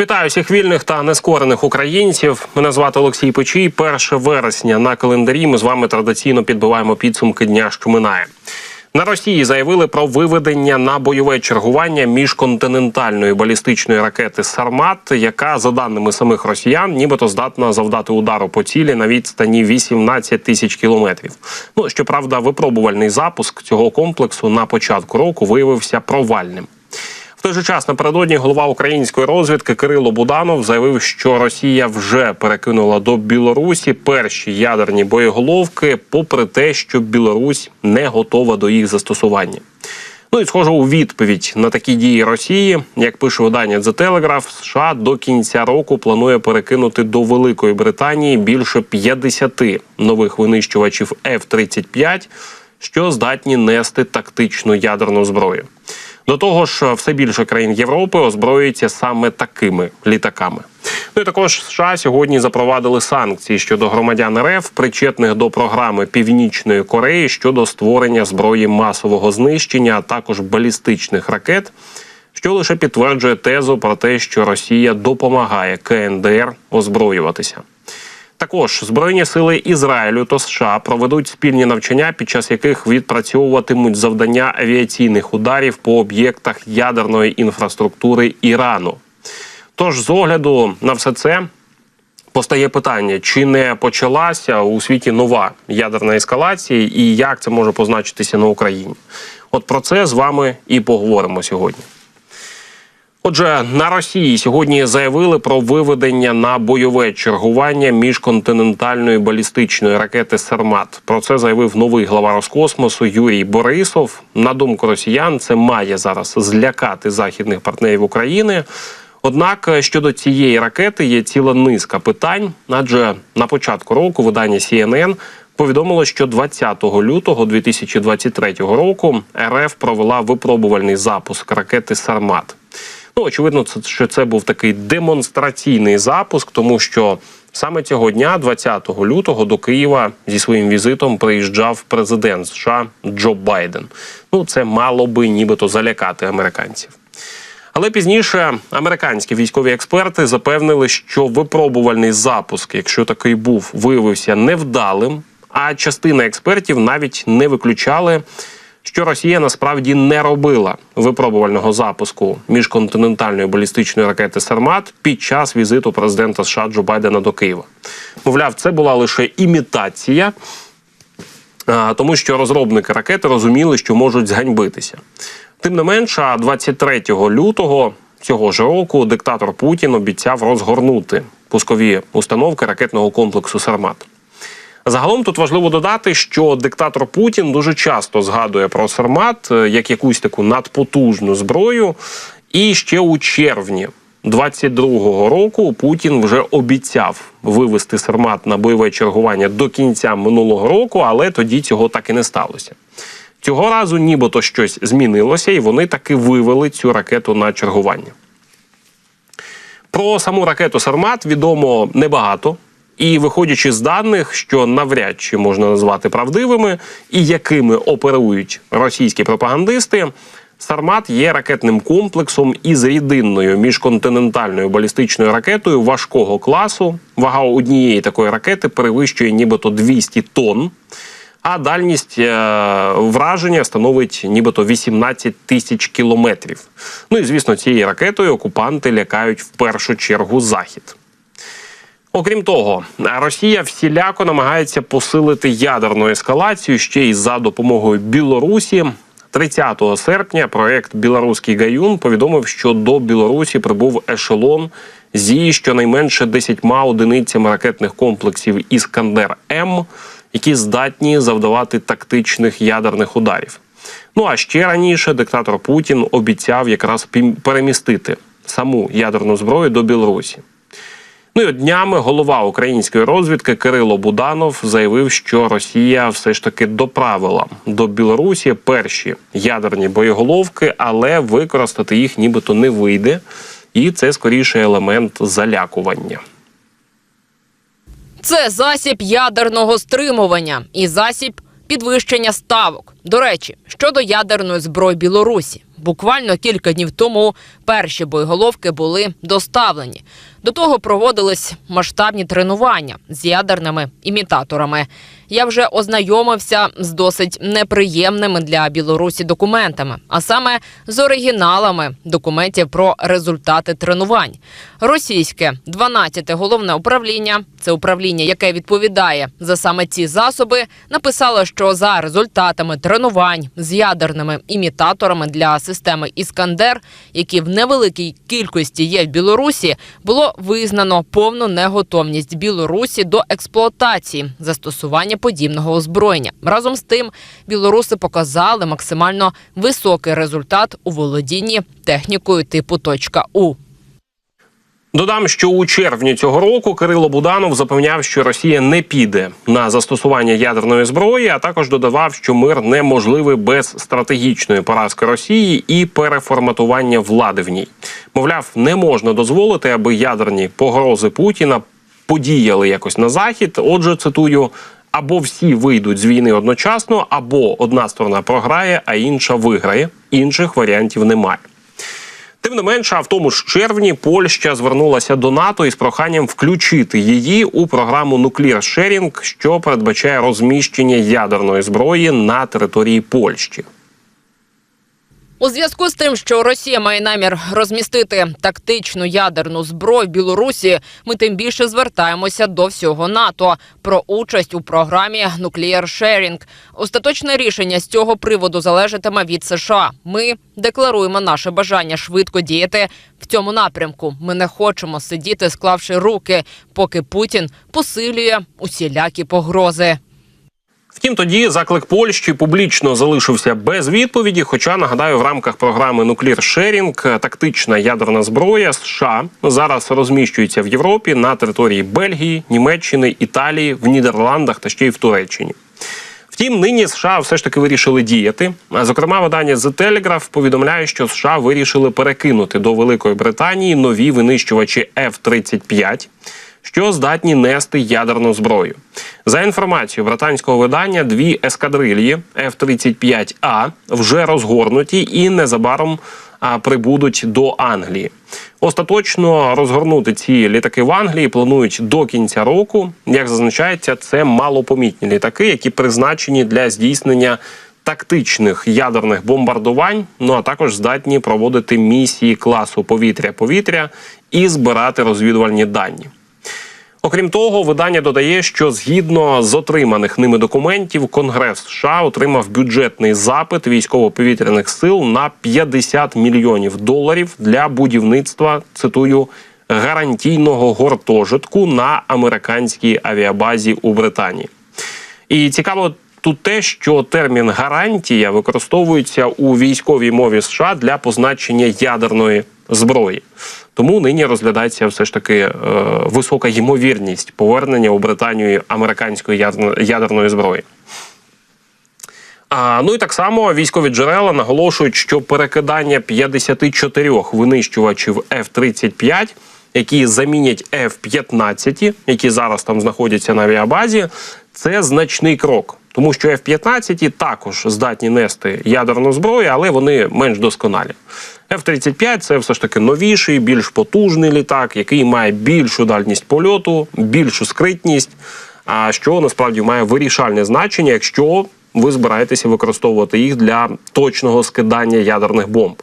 Вітаю всіх вільних та нескорених українців. Мене звати Олексій Печій. 1 вересня на календарі. Ми з вами традиційно підбиваємо підсумки дня, що минає. На Росії заявили про виведення на бойове чергування міжконтинентальної балістичної ракети Сармат, яка, за даними самих росіян, нібито здатна завдати удару по цілі на відстані 18 тисяч кілометрів. Ну щоправда, випробувальний запуск цього комплексу на початку року виявився провальним. В той же час напередодні голова української розвідки Кирило Буданов заявив, що Росія вже перекинула до Білорусі перші ядерні боєголовки, попри те, що Білорусь не готова до їх застосування. Ну і схоже, у відповідь на такі дії Росії, як пише видання The Telegraph, США до кінця року планує перекинути до Великої Британії більше 50 нових винищувачів F-35, що здатні нести тактичну ядерну зброю. До того ж, все більше країн Європи озброюються саме такими літаками. Ну і також США сьогодні запровадили санкції щодо громадян РФ, причетних до програми Північної Кореї щодо створення зброї масового знищення, а також балістичних ракет, що лише підтверджує тезу про те, що Росія допомагає КНДР озброюватися. Також збройні сили Ізраїлю та США проведуть спільні навчання, під час яких відпрацьовуватимуть завдання авіаційних ударів по об'єктах ядерної інфраструктури Ірану. Тож, з огляду на все це постає питання: чи не почалася у світі нова ядерна ескалація, і як це може позначитися на Україні? От про це з вами і поговоримо сьогодні. Отже, на Росії сьогодні заявили про виведення на бойове чергування міжконтинентальної балістичної ракети Сармат. Про це заявив новий глава Роскосмосу Юрій Борисов. На думку росіян, це має зараз злякати західних партнерів України. Однак щодо цієї ракети є ціла низка питань, адже на початку року видання CNN повідомило, що 20 лютого 2023 року РФ провела випробувальний запуск ракети Сармат. Ну, очевидно, це що це був такий демонстраційний запуск, тому що саме цього дня, 20 лютого, до Києва зі своїм візитом приїжджав президент США Джо Байден. Ну, це мало би нібито залякати американців. Але пізніше американські військові експерти запевнили, що випробувальний запуск, якщо такий був, виявився невдалим. А частина експертів навіть не виключали, що Росія насправді не робила випробувального запуску міжконтинентальної балістичної ракети Сармат під час візиту президента США Джо Байдена до Києва. Мовляв, це була лише імітація, тому що розробники ракети розуміли, що можуть зганьбитися. Тим не менше, 23 лютого цього ж року диктатор Путін обіцяв розгорнути пускові установки ракетного комплексу Сармат. Загалом тут важливо додати, що диктатор Путін дуже часто згадує про Сармат е, як якусь таку надпотужну зброю. І ще у червні 22-го року Путін вже обіцяв вивести Сармат на бойове чергування до кінця минулого року, але тоді цього так і не сталося. Цього разу нібито щось змінилося, і вони таки вивели цю ракету на чергування. Про саму ракету Сармат відомо небагато. І виходячи з даних, що навряд чи можна назвати правдивими, і якими оперують російські пропагандисти, Сармат є ракетним комплексом із рідинною міжконтинентальною балістичною ракетою важкого класу. Вага однієї такої ракети перевищує нібито 200 тонн. А дальність е, враження становить нібито 18 тисяч кілометрів. Ну і звісно, цією ракетою окупанти лякають в першу чергу захід. Окрім того, Росія всіляко намагається посилити ядерну ескалацію ще й за допомогою Білорусі. 30 серпня проект Білоруський гаюн повідомив, що до Білорусі прибув ешелон зі щонайменше 10 одиницями ракетних комплексів Іскандер М, які здатні завдавати тактичних ядерних ударів. Ну а ще раніше диктатор Путін обіцяв якраз перемістити саму ядерну зброю до Білорусі. Ну і днями голова української розвідки Кирило Буданов заявив, що Росія все ж таки доправила до Білорусі перші ядерні боєголовки, але використати їх нібито не вийде. І це скоріше елемент залякування. Це засіб ядерного стримування і засіб підвищення ставок. До речі, щодо ядерної зброї Білорусі, Буквально кілька днів тому перші боєголовки були доставлені. До того проводились масштабні тренування з ядерними імітаторами. Я вже ознайомився з досить неприємними для Білорусі документами, а саме з оригіналами документів про результати тренувань. Російське 12-те головне управління, це управління, яке відповідає за саме ці засоби, написало, що за результатами тренувань з ядерними імітаторами для системи Іскандер, які в невеликій кількості є в Білорусі, було визнано повну неготовність Білорусі до експлуатації застосування подібного озброєння. Разом з тим, білоруси показали максимально високий результат у володінні технікою типу «точка У». Додам, що у червні цього року Кирило Буданов запевняв, що Росія не піде на застосування ядерної зброї, а також додавав, що мир неможливий без стратегічної поразки Росії і переформатування влади в ній. Мовляв, не можна дозволити, аби ядерні погрози Путіна подіяли якось на захід. Отже, цитую. Або всі вийдуть з війни одночасно, або одна сторона програє, а інша виграє. Інших варіантів немає. Тим не менше, а в тому ж червні Польща звернулася до НАТО із проханням включити її у програму Nuclear Sharing, що передбачає розміщення ядерної зброї на території Польщі. У зв'язку з тим, що Росія має намір розмістити тактичну ядерну зброю в Білорусі, ми тим більше звертаємося до всього НАТО про участь у програмі Nuclear Sharing. Остаточне рішення з цього приводу залежатиме від США. Ми декларуємо наше бажання швидко діяти в цьому напрямку. Ми не хочемо сидіти, склавши руки, поки Путін посилює усілякі погрози. Втім, тоді заклик Польщі публічно залишився без відповіді. Хоча нагадаю, в рамках програми Nuclear Sharing тактична ядерна зброя США зараз розміщується в Європі на території Бельгії, Німеччини, Італії, в Нідерландах та ще й в Туреччині. Втім, нині США все ж таки вирішили діяти. Зокрема, видання The Telegraph повідомляє, що США вирішили перекинути до Великої Британії нові винищувачі F-35, що здатні нести ядерну зброю. За інформацією британського видання, дві ескадрильї F-35А вже розгорнуті і незабаром прибудуть до Англії. Остаточно розгорнути ці літаки в Англії планують до кінця року. Як зазначається, це малопомітні літаки, які призначені для здійснення тактичних ядерних бомбардувань, ну а також здатні проводити місії класу повітря-повітря і збирати розвідувальні дані. Окрім того, видання додає, що згідно з отриманих ними документів, Конгрес США отримав бюджетний запит військово-повітряних сил на 50 мільйонів доларів для будівництва цитую гарантійного гуртожитку на американській авіабазі у Британії. І цікаво тут те, що термін гарантія використовується у військовій мові США для позначення ядерної зброї. Тому нині розглядається все ж таки е, висока ймовірність повернення у Британію американської ядерно- ядерної зброї. А, ну і так само військові джерела наголошують, що перекидання 54 винищувачів F-35, які замінять F-15, які зараз там знаходяться на авіабазі, це значний крок. Тому що F-15 також здатні нести ядерну зброю, але вони менш досконалі. F-35 це все ж таки новіший, більш потужний літак, який має більшу дальність польоту, більшу скритність, а що насправді має вирішальне значення, якщо ви збираєтеся використовувати їх для точного скидання ядерних бомб.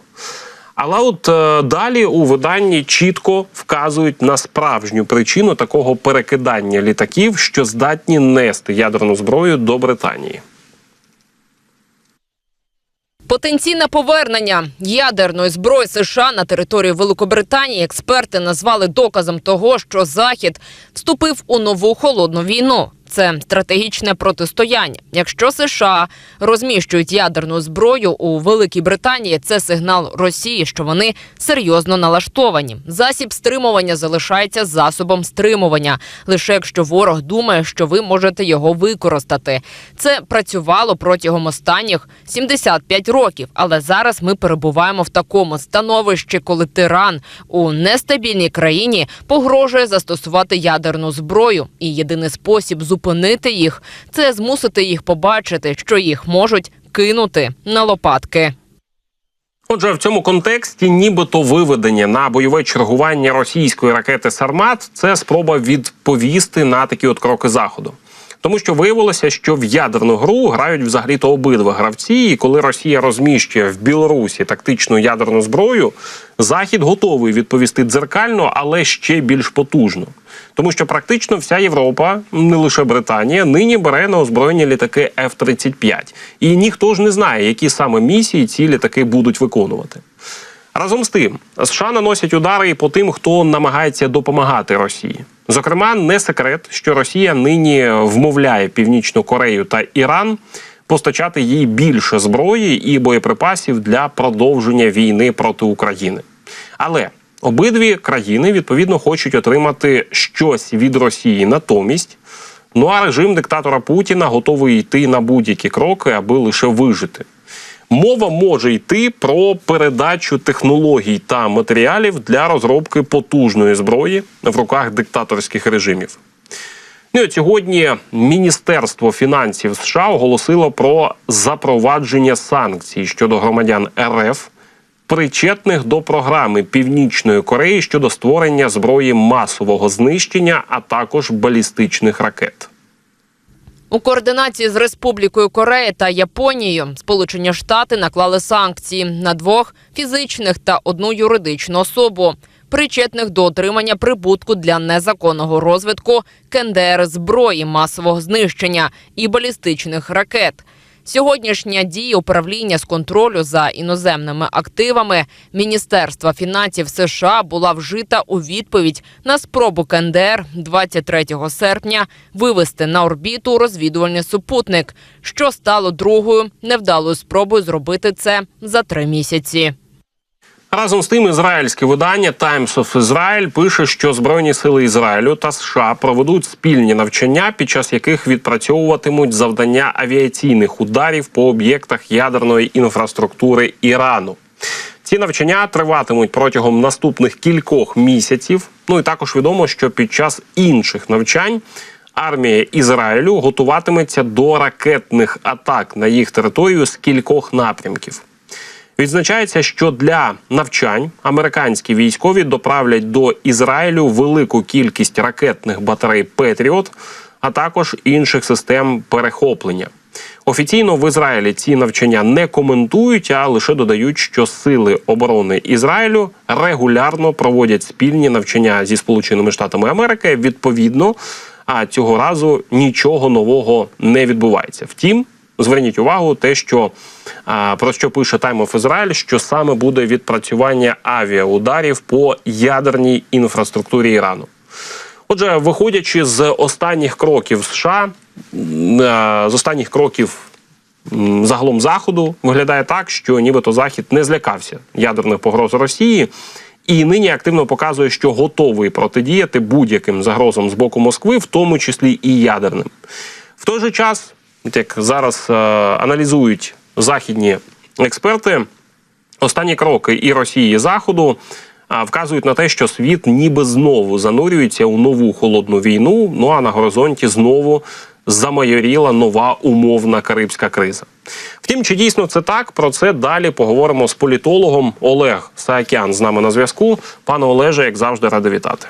Але от е, далі у виданні чітко вказують на справжню причину такого перекидання літаків, що здатні нести ядерну зброю до Британії. Потенційне повернення ядерної зброї США на територію Великобританії експерти назвали доказом того, що Захід вступив у нову холодну війну. Це стратегічне протистояння. Якщо США розміщують ядерну зброю у Великій Британії, це сигнал Росії, що вони серйозно налаштовані. Засіб стримування залишається засобом стримування, лише якщо ворог думає, що ви можете його використати. Це працювало протягом останніх 75 років. Але зараз ми перебуваємо в такому становищі, коли тиран у нестабільній країні погрожує застосувати ядерну зброю. І єдиний спосіб зупинити їх це змусити їх побачити, що їх можуть кинути на лопатки. Отже, в цьому контексті, нібито виведення на бойове чергування російської ракети Сармат це спроба відповісти на такі от кроки заходу. Тому що виявилося, що в ядерну гру грають взагалі то обидва гравці, і коли Росія розміщує в Білорусі тактичну ядерну зброю, Захід готовий відповісти дзеркально, але ще більш потужно. Тому що практично вся Європа, не лише Британія, нині бере на озброєння літаки F-35. І ніхто ж не знає, які саме місії ці літаки будуть виконувати. Разом з тим, США наносять удари і по тим, хто намагається допомагати Росії. Зокрема, не секрет, що Росія нині вмовляє Північну Корею та Іран постачати їй більше зброї і боєприпасів для продовження війни проти України. Але обидві країни відповідно хочуть отримати щось від Росії натомість. Ну а режим диктатора Путіна готовий йти на будь-які кроки, аби лише вижити. Мова може йти про передачу технологій та матеріалів для розробки потужної зброї в руках диктаторських режимів. Ну от сьогодні Міністерство фінансів США оголосило про запровадження санкцій щодо громадян РФ, причетних до програми Північної Кореї щодо створення зброї масового знищення, а також балістичних ракет. У координації з Республікою Корея та Японією Сполучені Штати наклали санкції на двох фізичних та одну юридичну особу, причетних до отримання прибутку для незаконного розвитку КНДР зброї масового знищення і балістичних ракет. Сьогоднішня дія управління з контролю за іноземними активами Міністерства фінансів США була вжита у відповідь на спробу КНДР 23 серпня вивести на орбіту розвідувальний супутник, що стало другою невдалою спробою зробити це за три місяці. Разом з тим, ізраїльське видання Times of Israel пише, що Збройні сили Ізраїлю та США проведуть спільні навчання, під час яких відпрацьовуватимуть завдання авіаційних ударів по об'єктах ядерної інфраструктури Ірану. Ці навчання триватимуть протягом наступних кількох місяців. Ну і також відомо, що під час інших навчань армія Ізраїлю готуватиметься до ракетних атак на їх територію з кількох напрямків. Відзначається, що для навчань американські військові доправлять до Ізраїлю велику кількість ракетних батарей Петріот, а також інших систем перехоплення. Офіційно в Ізраїлі ці навчання не коментують, а лише додають, що сили оборони Ізраїлю регулярно проводять спільні навчання зі Сполученими Штатами Америки. Відповідно, а цього разу нічого нового не відбувається. Втім, зверніть увагу, те, що про що пише Time of Israel, що саме буде відпрацювання авіаударів по ядерній інфраструктурі Ірану. Отже, виходячи з останніх кроків США, з останніх кроків загалом заходу, виглядає так, що нібито Захід не злякався ядерних погроз Росії. І нині активно показує, що готовий протидіяти будь-яким загрозам з боку Москви, в тому числі і ядерним. В той же час, як зараз е, аналізують західні експерти, останні кроки і Росії, і Заходу вказують на те, що світ ніби знову занурюється у нову холодну війну. Ну а на горизонті знову замайоріла нова умовна карибська криза. Втім, чи дійсно це так? Про це далі поговоримо з політологом Олег Саакян з нами на зв'язку. Пане Олеже, як завжди, радий вітати.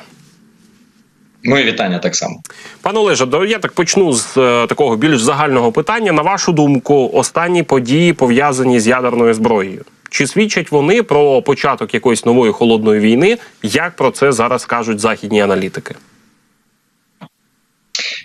Моє вітання так само. Пане Олеже, я так почну з е, такого більш загального питання. На вашу думку, останні події пов'язані з ядерною зброєю. Чи свідчать вони про початок якоїсь нової холодної війни? Як про це зараз кажуть західні аналітики?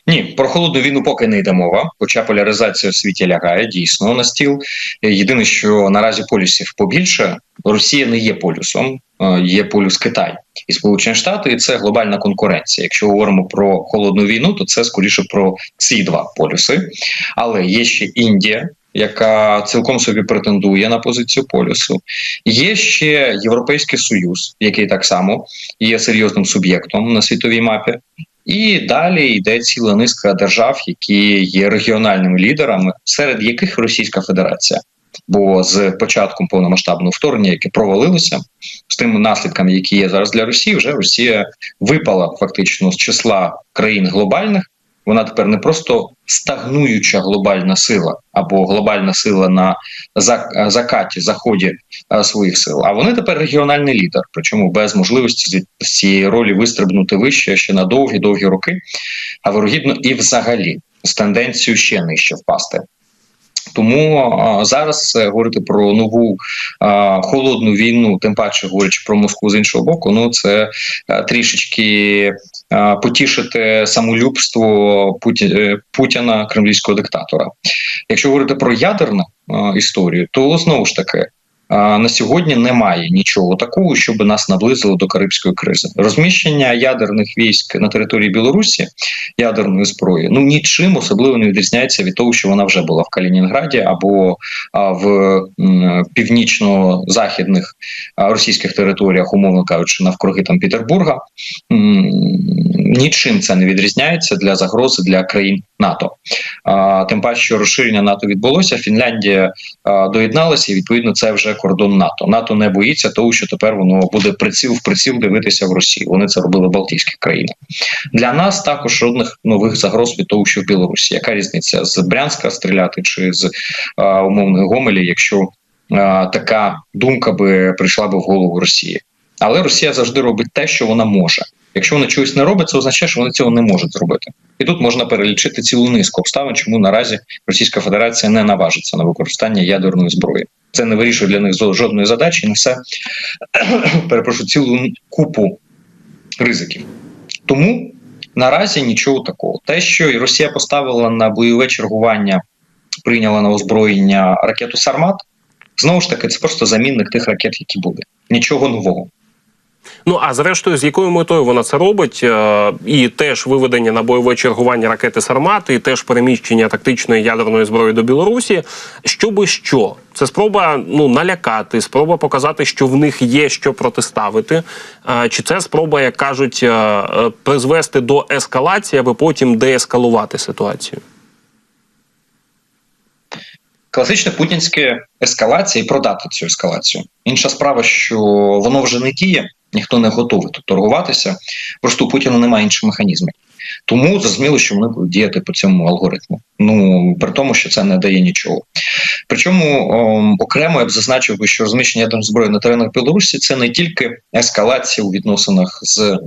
Ні, про холодну війну поки не йде мова, хоча поляризація в світі лягає дійсно на стіл. Е, Єдине, що наразі полюсів побільше. Росія не є полюсом, е, є полюс Китай і Сполучені Штати, і це глобальна конкуренція. Якщо говоримо про холодну війну, то це скоріше про ці два полюси. Але є ще Індія. Яка цілком собі претендує на позицію полюсу, є ще Європейський Союз, який так само є серйозним суб'єктом на світовій мапі, і далі йде ціла низка держав, які є регіональними лідерами, серед яких Російська Федерація. Бо з початком повномасштабного вторгнення, яке провалилося, з тими наслідками, які є зараз для Росії, вже Росія випала фактично з числа країн глобальних Вона тепер не просто стагнуюча глобальна сила або глобальна сила на закаті, заході своїх сил. А вони тепер регіональний лідер, причому без можливості з цієї ролі вистрибнути вище ще на довгі довгі роки, а вирогідно і взагалі з тенденцією ще нижче впасти. Тому зараз е, говорити про нову холодну війну, тим паче говорячи про Москву з іншого боку, ну це а, трішечки потішити самолюбство е, Путіна, кремлівського диктатора. Якщо говорити про ядерну історію, то знову ж таки. На сьогодні немає нічого такого, щоб нас наблизило до карибської кризи. Розміщення ядерних військ на території Білорусі ядерної зброї ну нічим особливо не відрізняється від того, що вона вже була в Калінінграді або в північно-західних російських територіях, умовно кажучи, навкруги там Петербурга. Нічим це не відрізняється для загрози для країн НАТО. Тим паче, що розширення НАТО відбулося. Фінляндія доєдналася, і відповідно це вже кордон НАТО. НАТО не боїться того, що тепер воно буде приціл в приціл дивитися в Росію. Вони це робили в Балтійських країнах. Для нас також жодних нових загроз від того, що в Білорусі. Яка різниця з Брянська стріляти чи з а, умовної Гомелі, якщо а, така думка би прийшла би в голову Росії? Але Росія завжди робить те, що вона може. Якщо вона чогось не робить, це означає, що вони цього не можуть зробити. І тут можна перелічити цілу низку обставин, чому наразі Російська Федерація не наважиться на використання ядерної зброї. Це не вирішує для них жодної задачі, несе перепрошую цілу купу ризиків. Тому наразі нічого такого. Те, що і Росія поставила на бойове чергування, прийняла на озброєння ракету Сармат, знову ж таки, це просто замінник тих ракет, які були. Нічого нового. Ну а зрештою, з якою метою вона це робить, Е, і теж виведення на бойове чергування ракети Сармат, і теж переміщення тактичної ядерної зброї до Білорусі. Щоби що? Це спроба ну налякати, спроба показати, що в них є що протиставити. Е, Чи це спроба, як кажуть, е, призвести до ескалації, аби потім деескалувати ситуацію? Класична путінська ескалація і продати цю ескалацію. Інша справа, що воно вже не діє, ніхто не готовий тут торгуватися. Просто у Путіна немає інших механізмів. Тому зрозуміло, що вони будуть діяти по цьому алгоритму. Ну при тому, що це не дає нічого. Причому ом, окремо я б зазначив що розміщення ядерної зброї на теренах Білорусі це не тільки ескалація у відносинах з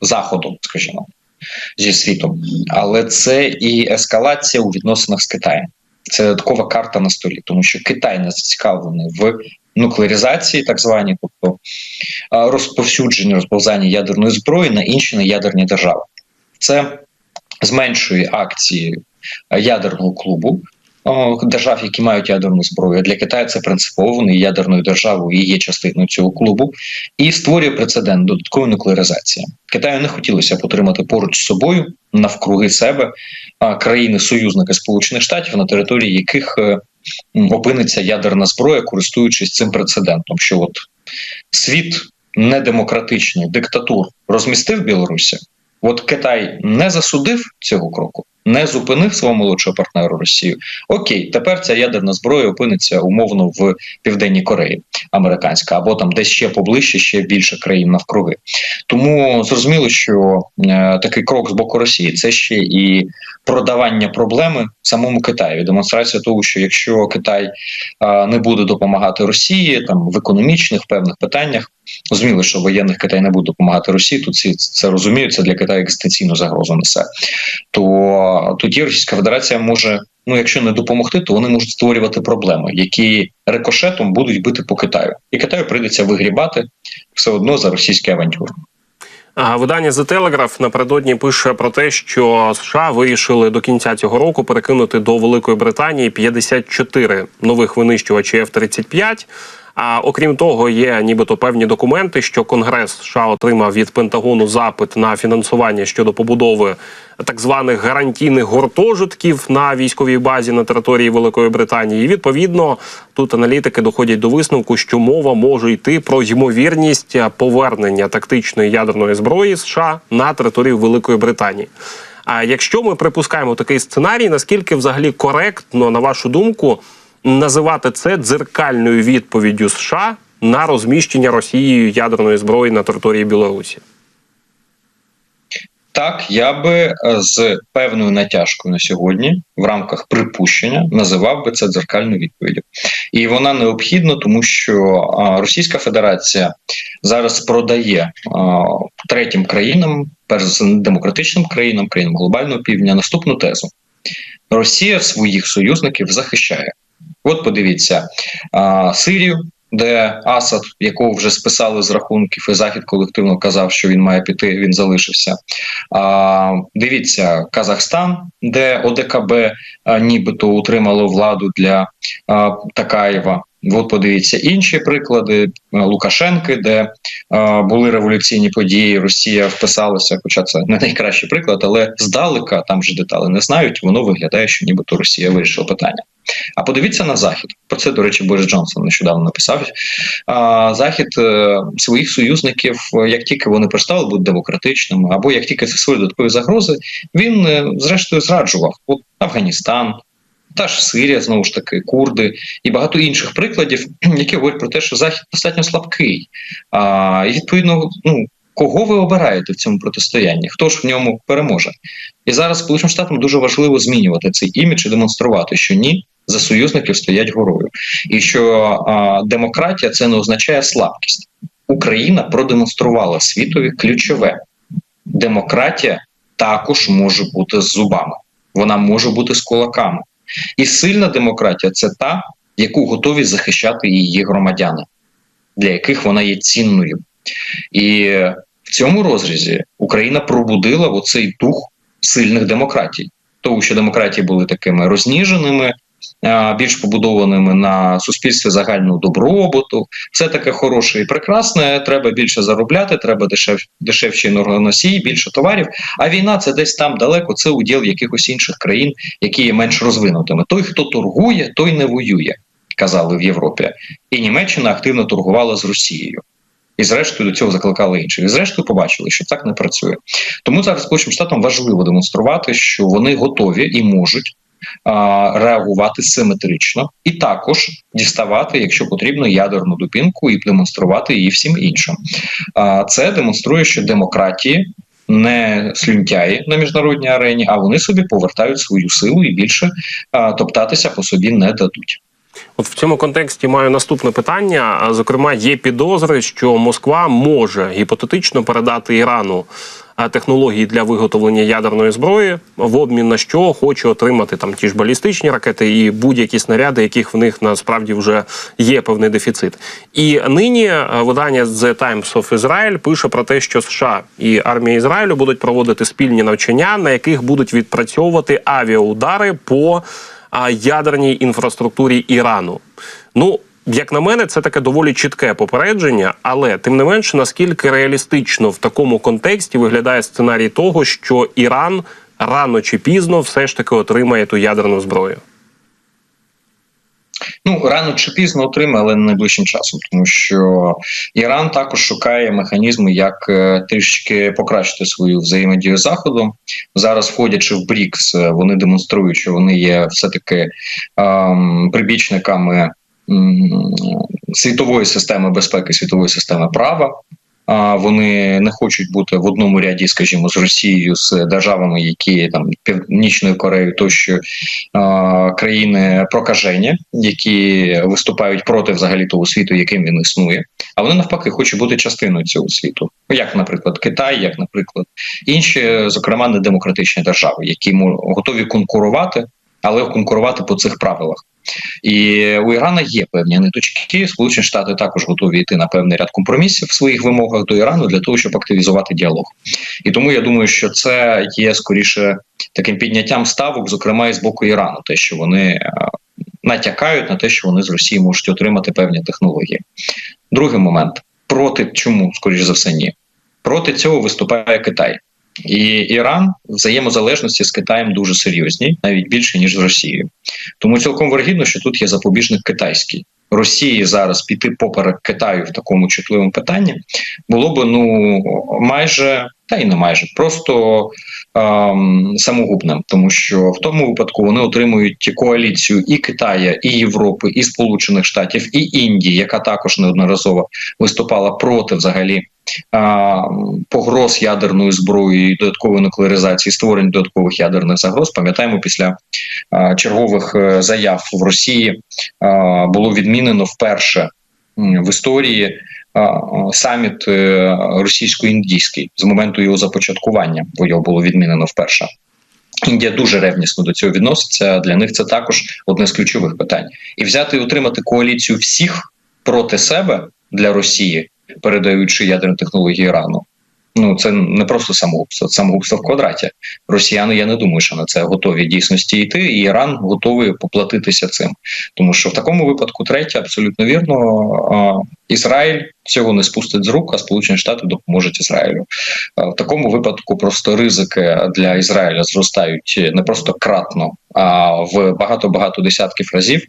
Заходом, скажімо, зі світом, але це і ескалація у відносинах з Китаєм. Це додаткова карта на столі, тому що Китай не зацікавлений в нуклеаризації, так звані, тобто розповсюдженні розповзання ядерної зброї на інші неядерні держави. Це зменшує акції ядерного клубу держав, які мають ядерну зброю. Для Китаю це принципово вони ядерною державою і є частиною цього клубу, і створює прецедент додаткової нуклеаризації. Китаю не хотілося б отримати поруч з собою навкруги себе країни-союзники Сполучених Штатів, на території яких е, опиниться ядерна зброя, користуючись цим прецедентом, що от світ недемократичний диктатур розмістив Білорусі. От Китай не засудив цього кроку, не зупинив свого молодшого партнера Росію. Окей, тепер ця ядерна зброя опиниться умовно в південній Кореї, американська, або там десь ще поближче, ще більше країн навкруги. Тому зрозуміло, що е, такий крок з боку Росії це ще і продавання проблеми самому Китаю. Демонстрація того, що якщо Китай е, не буде допомагати Росії там в економічних певних питаннях, зрозуміло, що воєнних Китай не буде допомагати Росії. Тут ці це розуміють. Це для Китаю екзистенційну загрозу несе. То тоді Російська Федерація може. Ну, якщо не допомогти, то вони можуть створювати проблеми, які рикошетом будуть бити по Китаю, і Китаю прийдеться вигрібати все одно за російські авантюри. Видання The Telegraph напередодні пише про те, що США вирішили до кінця цього року перекинути до Великої Британії 54 нових винищувачі F-35. А окрім того, є нібито певні документи, що Конгрес США отримав від Пентагону запит на фінансування щодо побудови так званих гарантійних гуртожитків на військовій базі на території Великої Британії. І відповідно тут аналітики доходять до висновку, що мова може йти про ймовірність повернення тактичної ядерної зброї США на територію Великої Британії. А якщо ми припускаємо такий сценарій, наскільки взагалі коректно, на вашу думку, називати це дзеркальною відповіддю США на розміщення Росією ядерної зброї на території Білорусі? Так, я би е, з певною натяжкою на сьогодні, в рамках припущення, називав би це дзеркальною відповіддю, і вона необхідна, тому що Російська Федерація зараз продає третім країнам, перш за демократичним країнам, країнам глобального півдня, наступну тезу: Росія своїх союзників захищає. От подивіться Сирію, де Асад, якого вже списали з рахунків, і Захід колективно казав, що він має піти, він залишився. А, Дивіться, Казахстан, де ОДКБ нібито утримало владу для Такаєва. От подивіться інші приклади Лукашенки, де а, були революційні події. Росія вписалася, хоча це не найкращий приклад, але здалека там же деталі не знають. Воно виглядає, що нібито Росія вирішила питання. А подивіться на захід. Про це, до речі, Борис Джонсон нещодавно написав. Захід е, своїх союзників, е, як тільки вони перестали бути демократичними, або як тільки це свої додаткові загрози, він е, зрештою зраджував От Афганістан. Та ж Сирія, знову ж таки, Курди і багато інших прикладів, які говорять про те, що Захід достатньо слабкий. А, І відповідно, ну кого ви обираєте в цьому протистоянні? Хто ж в ньому переможе? І зараз Сполученим Штатам дуже важливо змінювати цей імідж і демонструвати, що ні, за союзників стоять горою, і що а, демократія це не означає слабкість. Україна продемонструвала світові ключове: демократія також може бути з зубами, вона може бути з кулаками. І сильна демократія це та, яку готові захищати її громадяни, для яких вона є цінною. І в цьому розрізі Україна пробудила оцей дух сильних демократій, тому що демократії були такими розніженими. Більш побудованими на суспільстві загального добробуту, все таке хороше і прекрасне. Треба більше заробляти, треба дешев, дешевші енергоносії, більше товарів. А війна це десь там далеко. Це уділ якихось інших країн, які є менш розвинутими. Той, хто торгує, той не воює, казали в Європі. І Німеччина активно торгувала з Росією. І, зрештою, до цього закликали інших. І зрештою, побачили, що так не працює. Тому зараз Сполученим Штатам важливо демонструвати, що вони готові і можуть реагувати симетрично, і також діставати, якщо потрібно, ядерну дупінку і демонструвати її всім іншим. Це демонструє, що демократії. Не слюнтяї на міжнародній арені, а вони собі повертають свою силу і більше топтатися по собі не дадуть. От в цьому контексті маю наступне питання. Зокрема, є підозри, що Москва може гіпотетично передати Ірану а, технології для виготовлення ядерної зброї, в обмін на що хоче отримати там ті ж балістичні ракети і будь-які снаряди, яких в них насправді вже є певний дефіцит. І нині видання The Times of Israel пише про те, що США і армія Ізраїлю будуть проводити спільні навчання, на яких будуть відпрацьовувати авіаудари по ядерній інфраструктурі Ірану. Ну, як на мене, це таке доволі чітке попередження, але тим не менше, наскільки реалістично в такому контексті виглядає сценарій того, що Іран рано чи пізно все ж таки отримає ту ядерну зброю. Ну рано чи пізно отримає, але не найближчим часом, тому що Іран також шукає механізми, як е, трішки покращити свою взаємодію з заходом. Зараз, входячи в БРІКС, е, вони демонструють, що вони є все таки ем, прибічниками світової системи безпеки, світової системи права. Вони не хочуть бути в одному ряді, скажімо, з Росією, з державами, які там Північною Кореєю, тощо країни прокаження, які виступають проти взагалі того світу, яким він існує. А вони навпаки хочуть бути частиною цього світу, як, наприклад, Китай, як, наприклад, інші, зокрема, недемократичні держави, які готові конкурувати, але конкурувати по цих правилах. І у Ірана є певні ниточки. Сполучені Штати також готові йти на певний ряд компромісів в своїх вимогах до Ірану для того, щоб активізувати діалог. І тому я думаю, що це є скоріше таким підняттям ставок, зокрема і з боку Ірану, те, що вони натякають на те, що вони з Росії можуть отримати певні технології. Другий момент проти чому, скоріш за все, ні. Проти цього виступає Китай. І Іран взаємозалежності з Китаєм дуже серйозні, навіть більше ніж з Росією. Тому цілком вергідно, що тут є запобіжник китайський. Росії зараз піти поперек Китаю в такому чутливому питанні було б ну майже та й не майже просто ем, самогубним, тому що в тому випадку вони отримують коаліцію і Китая, і Європи, і Сполучених Штатів, і Індії, яка також неодноразово виступала проти взагалі погроз ядерною зброєю, додаткової нуклеаризації, створення додаткових ядерних загроз. Пам'ятаємо, після чергових е, заяв в Росії було відмінено вперше в історії саміт е, російсько-індійський з моменту його започаткування, бо його було відмінено вперше. Індія дуже ревнісно до цього відноситься. Для них це також одне з ключових питань. І взяти і утримати коаліцію всіх проти себе для Росії, передаючи ядерні технології Ірану. Ну це не просто самогубство, це самогубство в квадраті. Росіяни, я не думаю, що на це готові дійсності йти, і Іран готовий поплатитися цим. Тому що в такому випадку, третє, абсолютно вірно, Ізраїль цього не спустить з рук, а Сполучені Штати допоможуть Ізраїлю. В такому випадку просто ризики для Ізраїля зростають не просто кратно, в багато багато десятків разів.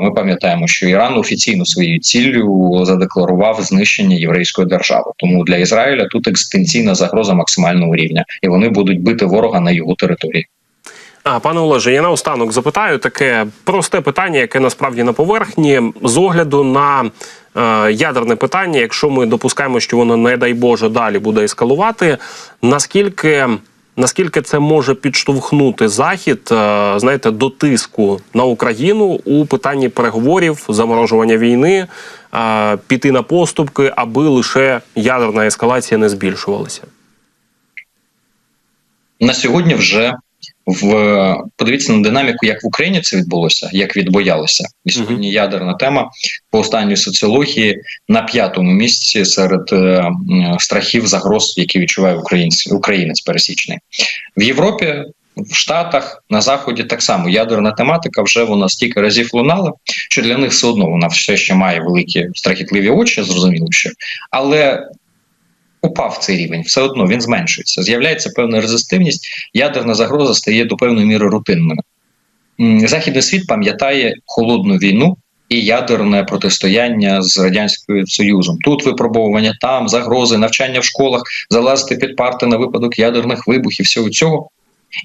Ми пам'ятаємо, що Іран офіційно своєю ціллю задекларував знищення єврейської держави. Тому для Ізраїля тут екзистенційна загроза максимального рівня, і вони будуть бити ворога на його території. А пане Олеже, я наостанок запитаю таке просте питання, яке насправді на поверхні з огляду на е, ядерне питання. Якщо ми допускаємо, що воно не дай Боже далі буде ескалувати, наскільки. Наскільки це може підштовхнути захід, е, знаєте, до тиску на Україну у питанні переговорів, заморожування війни, е, піти на поступки, аби лише ядерна ескалація не збільшувалася? на сьогодні вже в подивіться на динаміку, як в Україні це відбулося, як відбоялося. І сьогодні ядерна тема по останній соціології на п'ятому місці серед е, страхів загроз, які відчуває українець, українець пересічний в Європі. В Штатах на заході так само ядерна тематика вже вона стільки разів лунала, що для них все одно вона все ще має великі страхітливі очі, зрозуміло, що але упав цей рівень, все одно він зменшується. З'являється певна резистивність, ядерна загроза стає до певної міри рутинною. Західний світ пам'ятає холодну війну і ядерне протистояння з радянським союзом. Тут випробовування, там загрози, навчання в школах, залазити під парти на випадок ядерних вибухів, всього цього.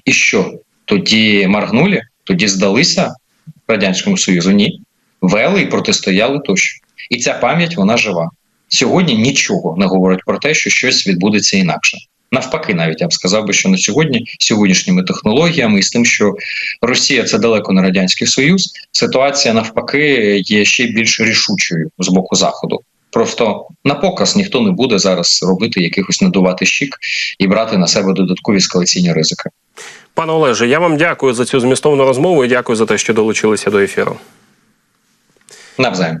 І що? Тоді маргнулі, тоді здалися радянському союзу? Ні, вели і протистояли тощо. І ця пам'ять вона жива. Сьогодні нічого не говорить про те, що щось відбудеться інакше. Навпаки, навіть я б сказав би, що на сьогодні сьогоднішніми технологіями і з тим, що Росія це далеко не радянський союз, ситуація навпаки є ще більш рішучою з боку заходу. Просто на показ ніхто не буде зараз робити якихось надувати щік і брати на себе додаткові ескалаційні ризики. Пане Олеже, я вам дякую за цю змістовну розмову і дякую за те, що долучилися до ефіру. Навзаєм.